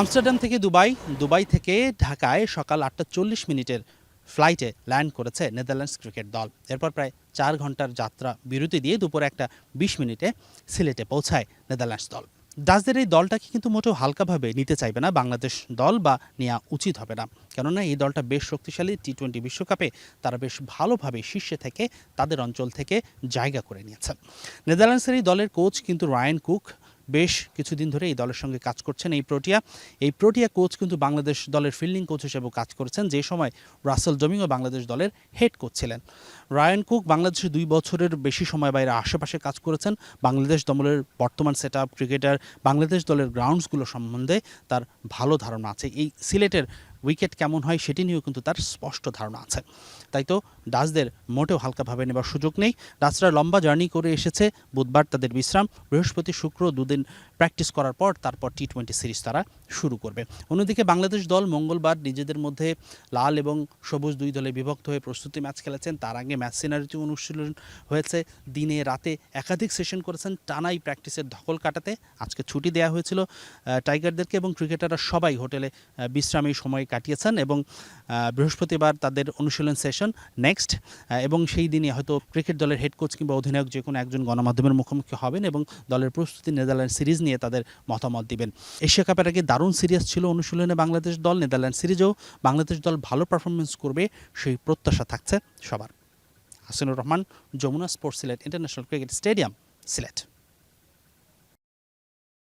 Amsterdam থেকে Dubai Dubai থেকে ঢাকায় সকাল আটটা চল্লিশ মিনিটের ফ্লাইটে ল্যান্ড করেছে নেদারল্যান্ডস ক্রিকেট দল। এরপর প্রায় চার ঘণ্টার যাত্রা বিরতি দিয়ে দুপুরে একটা বিশ মিনিটে সিলেটে পৌঁছায় নেদারল্যান্ডস দল। ডাচদের এই দলটাকে কিন্তু মোটেও হালকাভাবে নিতে চাইবে না বাংলাদেশ দল বা নেওয়া উচিত হবে না। কেননা এই দলটা বেশ শক্তিশালী টি টোয়েন্টি বিশ্বকাপে তারা বেশ ভালোভাবে শীর্ষে থেকে তাদের অঞ্চল থেকে জায়গা করে নিয়েছে। নেদারল্যান্ডসের এই দলের কোচ কিন্তু রায়ান কুক বেশ কিছুদিন ধরে এই দলের সঙ্গে কাজ করছেন এই প্রোটিয়া। এই প্রোটিয়া কোচ কিন্তু বাংলাদেশ দলের ফিল্ডিং কোচ হিসেবেও কাজ করেছেন। যে সময় রাসেল জমিংও বাংলাদেশ দলের হেড কোচ ছিলেন। রায়ান কুক বাংলাদেশে দুই বছরের বেশি সময় বাইরে আশেপাশে কাজ করেছেন। বাংলাদেশ দলের বর্তমান সেট ক্রিকেটার, বাংলাদেশ দলের গ্রাউন্ডসগুলো সম্বন্ধে তার ভালো ধারণা আছে। এই সিলেটের উইকেট কেমন হয় সেটি নিয়েও কিন্তু তার স্পষ্ট ধারণা আছে। তাই তো ডাচদের মোটেও হালকাভাবে নেবার সুযোগ নেই। ডাচরা লম্বা জার্নি করে এসেছে, বুধবার তাদের বিশ্রাম, বৃহস্পতি শুক্র দুদিন প্র্যাকটিস করার পর তারপর টি টোয়েন্টি সিরিজ তারা শুরু করবে। অন্যদিকে বাংলাদেশ দল মঙ্গলবার নিজেদের মধ্যে লাল এবং সবুজ দুই দলে বিভক্ত হয়ে প্রস্তুতি ম্যাচ খেলেছেন। তার আগে ম্যাচ সিনারিটি অনুশীলন হয়েছে। দিনে রাতে একাধিক সেশন করেছেন। টানাই প্র্যাকটিসের ধকল কাটাতে আজকে ছুটি দেওয়া হয়েছিল টাইগারদেরকে এবং ক্রিকেটাররা সবাই হোটেলে বিশ্রামে সময় কাটিয়েছেন এবং বৃহস্পতিবার তাদের অনুশীলন সেশন নেক্সট এবং সেই দিনে হয়তো ক্রিকেট দলের হেড কোচ কিংবা অধিনায়ক যে কোনো একজন গণমাধ্যমের মুখোমুখি হবেন এবং দলের প্রস্তুতি নেদারল্যান্ড সিরিজ নিয়ে তাদের মতামত দিবেন। এশিয়া কাপের আগে দারুণ সিরিয়াস ছিল অনুশীলনে বাংলাদেশ দল। নেদারল্যান্ড সিরিজেও বাংলাদেশ দল ভালো পারফরমেন্স করবে, সেই প্রত্যাশা থাকছে সবার। Hasinur Rahman, Jamuna Sports Sylhet international cricket stadium, Sylhet.